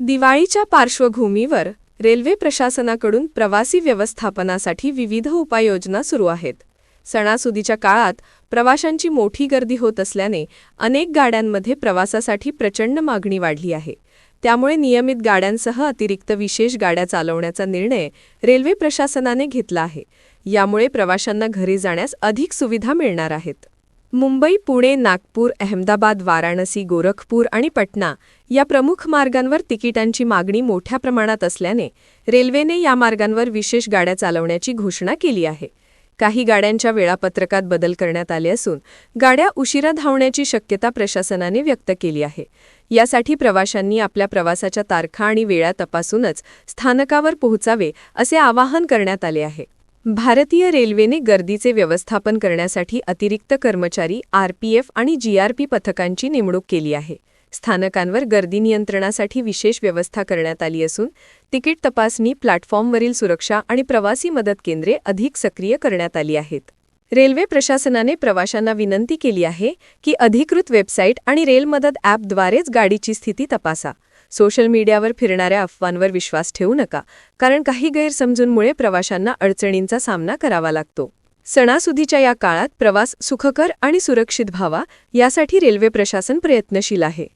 दिवाळीच्या पार्श्वभूमीवर रेल्वे प्रशासनाकडून प्रवासी व्यवस्थापनासाठी विविध उपाययोजना सुरू आहेत. सणासुदीच्या काळात प्रवाशांची मोठी गर्दी होत असल्याने अनेक गाड्यांमध्ये प्रवासासाठी प्रचंड मागणी वाढली आहे. त्यामुळे नियमित गाड्यांसह अतिरिक्त विशेष गाड्या चालवण्याचा निर्णय रेल्वे प्रशासनाने घेतला आहे. यामुळे प्रवाशांना घरी जाण्यास अधिक सुविधा मिळणार आहेत. मुंबई पुणे नागपूर अहमदाबाद वाराणसी गोरखपूर आणि पटना या प्रमुख मार्गांवर तिकिटांची मागणी मोठ्या प्रमाणात असल्याने रेल्वेने या मार्गांवर विशेष गाड्या चालवण्याची घोषणा केली आहे. काही गाड्यांच्या वेळापत्रकात बदल करण्यात आले असून गाड्या उशिरा धावण्याची शक्यता प्रशासनाने व्यक्त केली आहे. यासाठी प्रवाशांनी आपल्या प्रवासाच्या तारखा आणि वेळा तपासूनच स्थानकावर पोहोचावे असे आवाहन करण्यात आले आहे. भारतीय रेल्वेने गर्दीचे व्यवस्थापन करण्यासाठी अतिरिक्त कर्मचारी आरपीएफ आणि जीआरपी पथकांची नेमणूक केली आहे. स्थानकांवर गर्दी नियंत्रणासाठी विशेष व्यवस्था करण्यात आली असून तिकीट तपासणी प्लॅटफॉर्मवरील सुरक्षा आणि प्रवासी मदत केंद्रे अधिक सक्रिय करण्यात आली आहेत. रेल्वे प्रशासनाने प्रवाशांना विनंती केली आहे की अधिकृत वेबसाईट आणि रेल मदत ॲपद्वारेच गाडीची स्थिती तपासा. सोशल मीडियावर फिरणाऱ्या अफवांवर विश्वास ठेवू नका कारण काही गैरसमजूंमुळे प्रवाशांना अडचणींचा सामना करावा लागतो. सणासुदीच्या या काळात प्रवास सुखकर आणि सुरक्षित व्हावा यासाठी रेल्वे प्रशासन प्रयत्नशील आहे.